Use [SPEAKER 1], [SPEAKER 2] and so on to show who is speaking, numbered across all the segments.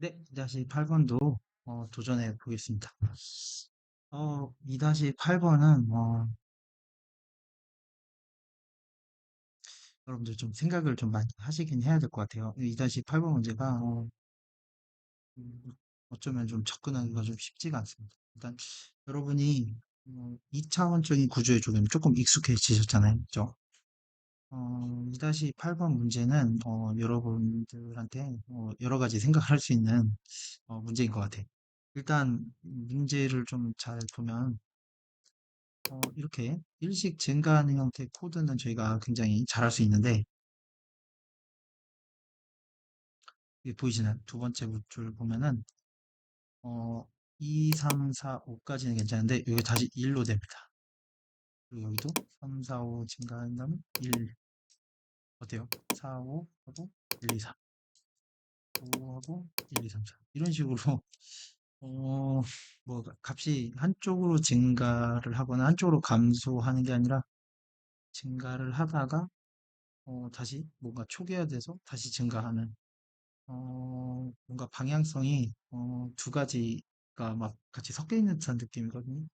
[SPEAKER 1] 네, 2-8번도 어, 도전해 보겠습니다. 어, 2-8번은 어, 여러분들 좀 생각을 좀 많이 하시긴 해야 될 것 같아요. 2-8번 문제가 어, 음, 어쩌면 좀 접근하기가 좀 쉽지가 않습니다. 일단 여러분이 어, 2차원적인 구조에 조금 조금 익숙해지셨잖아요. 그죠? 어, 2-8번 문제는 어, 여러분들한테 어, 여러 가지 생각할 수 있는 어, 문제인 것 같아요. 일단 문제를 좀 잘 보면 어, 이렇게 일식 증가하는 형태의 코드는 저희가 굉장히 잘할 수 있는데 보이시는 두 번째 줄 보면은 어, 2, 3, 4, 5까지는 괜찮은데 여기 다시 1로 됩니다. 그리고 여기도 3, 4, 5 증가한다면 1 어때요? 4, 5 하고 1, 2, 3 5 하고 1, 2, 3, 4 이런 식으로 어, 뭐 값이 한쪽으로 증가를 하거나 한쪽으로 감소하는 게 아니라 증가를 하다가 어, 다시 뭔가 초기화돼서 다시 증가하는 어, 뭔가 방향성이 어, 두 가지가 막 같이 섞여 있는 듯한 느낌이거든요.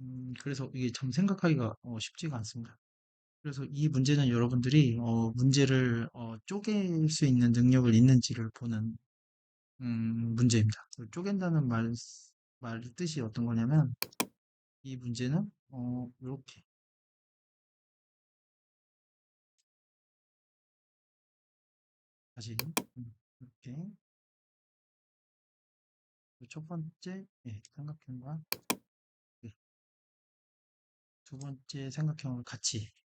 [SPEAKER 1] 음, 그래서 이게 참 생각하기가 어, 쉽지가 않습니다. 그래서 이 문제는 여러분들이 어, 문제를 어, 쪼갤 수 있는 능력을 있는지를 보는 음, 문제입니다. 그 쪼갠다는 말, 말 뜻이 어떤 거냐면 이 문제는 어, 이렇게. 다시 음, 이렇게. 첫 번째 예, 삼각형과 예, 두 번째 삼각형을 같이 어,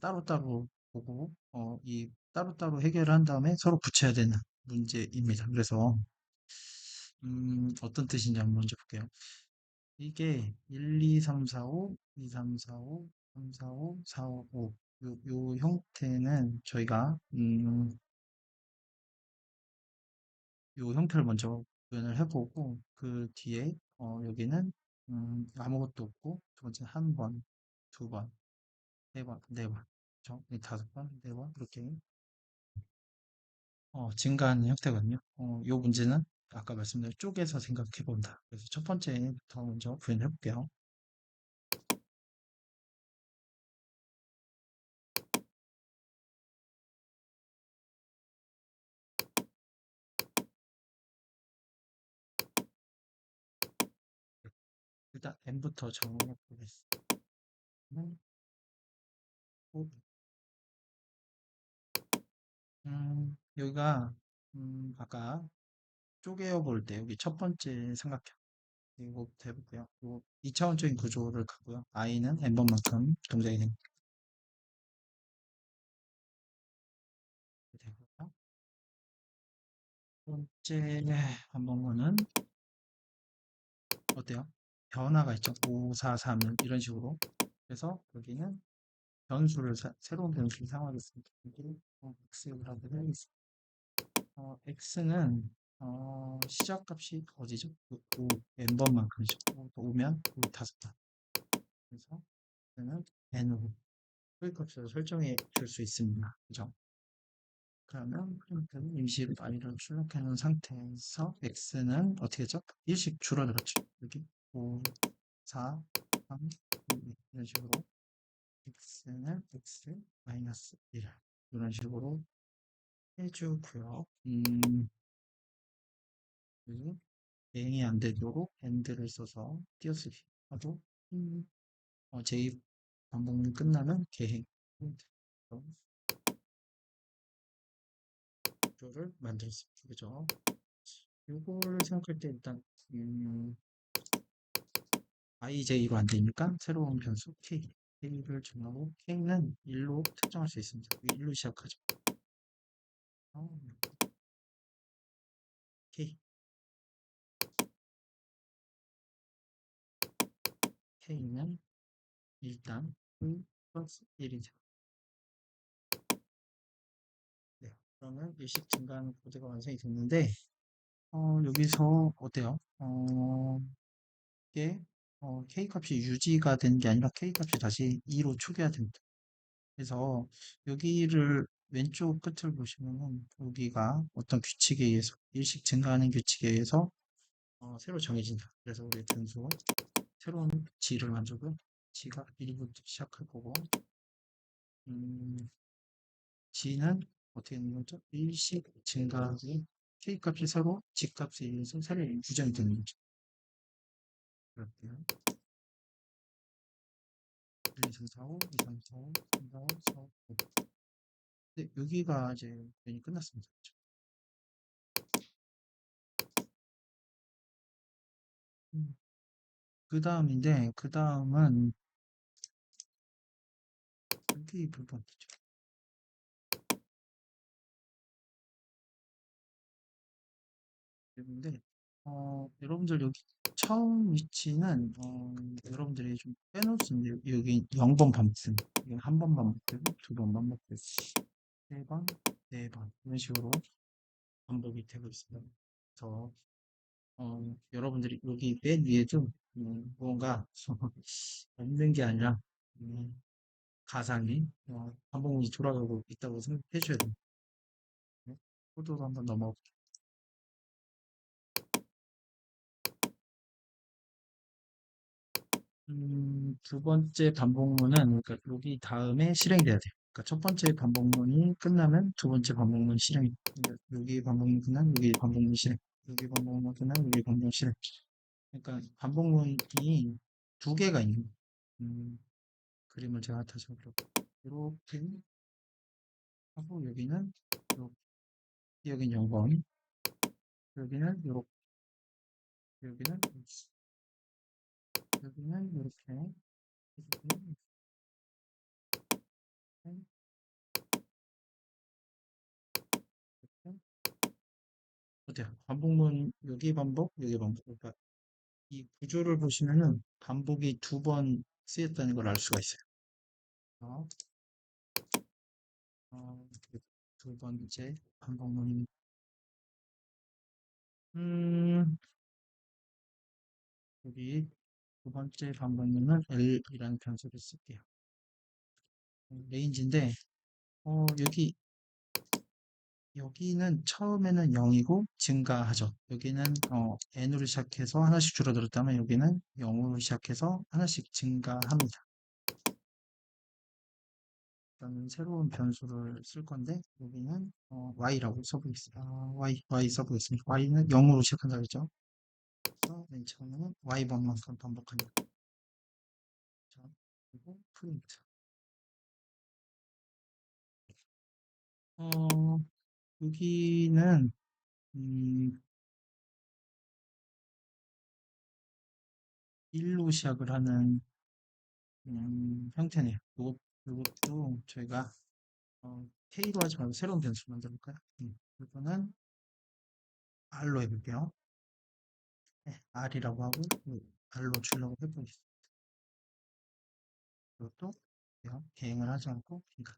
[SPEAKER 1] 따로따로 보고 어, 이 따로따로 해결한 다음에 서로 붙여야 되는 문제입니다. 그래서 음, 어떤 뜻인지 한번 먼저 볼게요. 이게 1, 2, 3, 4, 5, 2, 3, 4, 5, 3, 4, 5, 4, 5, 5. 요, 요 형태는 저희가 음, 요 형태를 먼저 구현을 해보고 그 뒤에 어, 여기는 음, 아무것도 없고 두 번째 한 번, 두 번, 네 번, 네 번, 그렇죠? 네, 다섯 번, 네 번 이렇게 어, 증가하는 형태거든요. 어, 요 문제는 아까 말씀드린 쪼개서 생각해 본다. 그래서 첫 번째부터 먼저 구현해 볼게요. 일단 n부터 정해 보겠습니다. 음, 여기가 음, 아까 쪼개어 볼 때 여기 첫 번째 삼각형 이거부터 해볼게요. 요 2차원적인 구조를 갖고요. i는 n번만큼 동작이 됩니다. 두 번째 한 번은 어때요? 변화가 있죠. 5, 4, 3 이런 식으로. 그래서 여기는 변수를 사- 새로운 변수를 사용하겠습니다. 여기 어, x라고 해야겠습니다. 어, x는 어, 시작값이 어디죠? 5, n번만큼이죠. 5면 5 다섯 번. 그래서 x는 n으로 소위값을 설정해 줄 수 있습니다. 그죠? 그러면 프린트는 임시로 i를 출력해 놓은 상태에서 x는 어떻게 했죠? 1씩 줄어들었죠. 여기 5, 4, 3, 2 이런 식으로 x는 x 마이너스 1 이런 식으로 해주고요. 음, 그리고 대응이 안 되도록 엔드를 써서 띄어쓰기 하고 음, 어, 제 반복이 끝나면 계획 구조를 만들었습니다. 그죠? 이거를 생각할 때 일단 음, ij로 안 되니까 새로운 변수 k k를 정하고 k는 1로 특정할 수 있습니다. 1로 시작하죠. 어, k k는 일단 2 플러스 1이죠. 네, 그러면 일식 증가하는 코드가 완성이 됐는데 어, 여기서 어때요? 어, 이게 어, k 값이 유지가 되는 게 아니라 k 값이 다시 2로 초기화됩니다. 그래서 여기를 왼쪽 끝을 보시면은 여기가 어떤 규칙에 의해서 일식 증가하는 규칙에 의해서 어, 새로 정해진다. 그래서 우리 변수 새로운 g를 만들고 g가 1부터 시작할 거고 음, g는 어떻게 되는 거죠? 일식 증가하기 k 값이 새로 g 값에 의해서 새로 규정이 되는 거죠. 그럴게요. 1, 2, 3, 4, 5, 2, 3, 4, 5, 3, 4, 5, 4, 5. 네, 여기가 이제 면이 끝났습니다. 음. 그 다음인데, 그 다음은 여기 부분이죠. 근데, 어, 여러분들 여기 처음 위치는, 어, 여러분들이 좀 있는데, 여기 0번 반복되고, 한 번 반복되고, 두 번 반복되고, 세 번, 네 번, 이런 식으로 반복이 되고 있습니다. 그래서, 어, 여러분들이 여기 맨 위에도 음, 뭔가 없는 게 아니라 음, 가상이 어, 반복문이 돌아가고 있다고 생각해 돼요. 네? 코드로 한번 넘어볼게요. 음, 두 번째 반복문은 그러니까 여기 다음에 실행이 돼야 돼요. 그러니까 첫 번째 반복문이 끝나면 두 번째 반복문 실행이 그러니까 여기 반복문 끝나면 여기 반복문 실행 여기 반복문 끝나면 여기 반복문 실행 그러니까 반복문이 두 개가 있는 거예요. 음, 그림을 제가 다시 그려볼게요. 이렇게 하고 여기는 이렇게 여기는 0번 여기는 이렇게 여기는 이렇게 여기는 이렇게 어때요? 반복문 여기 반복 여기 반복 그러니까 이 구조를 보시면은 반복이 두 번 쓰였다는 걸 알 수가 있어요. 어, 어, 두 번째 반복문입니다. 음, 여기 두 번째 반복문은 L이라는 변수를 쓸게요. 어, 레인지인데, 어, 여기, 여기는 처음에는 0이고 증가하죠. 여기는 어, n으로 시작해서 하나씩 줄어들었다면 여기는 0으로 시작해서 하나씩 증가합니다. 일단은 새로운 변수를 쓸 건데 여기는 어, y라고 써보겠습니다. 아, y, y 써보겠습니다. y는 0으로 시작한다 그랬죠? 맨 처음에는 y번만큼 반복합니다. 자, 그리고 프린트. 어, 여기는 음, 1로 시작을 하는 음, 형태네요. 요것, 요것도 저희가 어, K로 하지 말고 새로운 변수 만들어볼까요? 음, 이거는 R로 해볼게요. 네, R이라고 하고 R로 주려고 해보겠습니다. 이것도 개행을 하지 않고 그러니까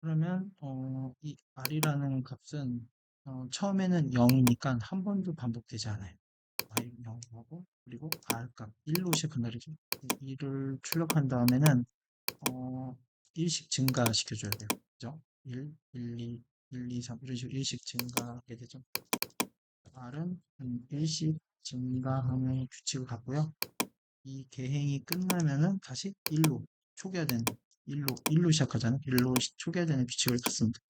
[SPEAKER 1] 그러면 어, 이 R이라는 값은 어, 처음에는 0이니까 한 번도 반복되지 않아요. y 0하고 그리고 r 값 1로 시작한다 그러죠. 1을 출력한 다음에는 어, 1씩 증가시켜줘야 돼요. 그죠? 1, 1, 2, 1, 2, 3 이런 식으로 1씩 증가하게 되죠. r은 1씩 증가하는 규칙을 갖고요. 이 개행이 끝나면은 다시 1로 초기화되는 1로 1로 시작하잖아요. 1로 초기화되는 규칙을 갖습니다.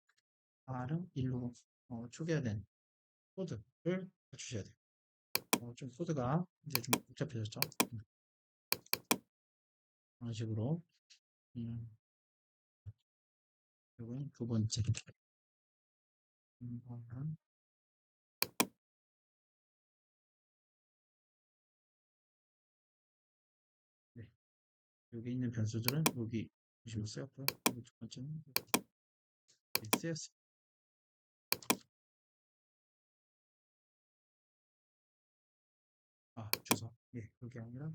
[SPEAKER 1] r은 1로 어, 초기화된 코드를 주셔야 돼요. 어, 좀 코드가 이제 좀 복잡해졌죠. 음. 이런 식으로 음. 이건 두 번째 음, 네. 여기 있는 변수들은 여기 보시면 쓰였고요. 두 번째는 여기 쓰였어요. 아, 주소. 예, 여기 아니라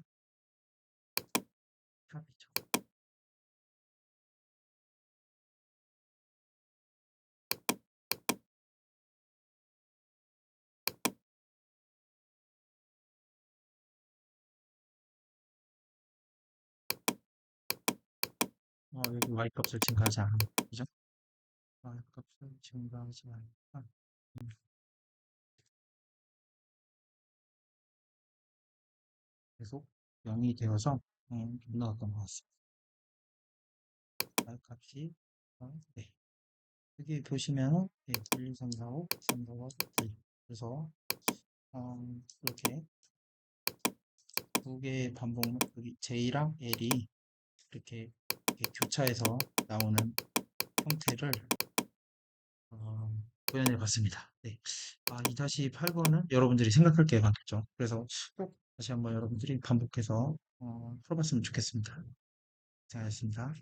[SPEAKER 1] 어, 여기 y 값을 증가하지 않아. 그죠? y 값을 증가하지 음. 계속 0이 되어서 음, 올라갔던 것 같습니다. y 값이 어, 네. 여기 보시면은 네, 1, 2, 3, 4, 5, 3, 4, 5, 1 그래서 음, 이렇게 두 개의 반복 여기 J랑 L이 이렇게, 이렇게 교차해서 나오는 형태를 어, 표현해 봤습니다. 네. 아, 2-8번은 여러분들이 생각할 게 많겠죠. 그래서 꼭 다시 한번 여러분들이 반복해서 어, 풀어봤으면 좋겠습니다. 고생하셨습니다.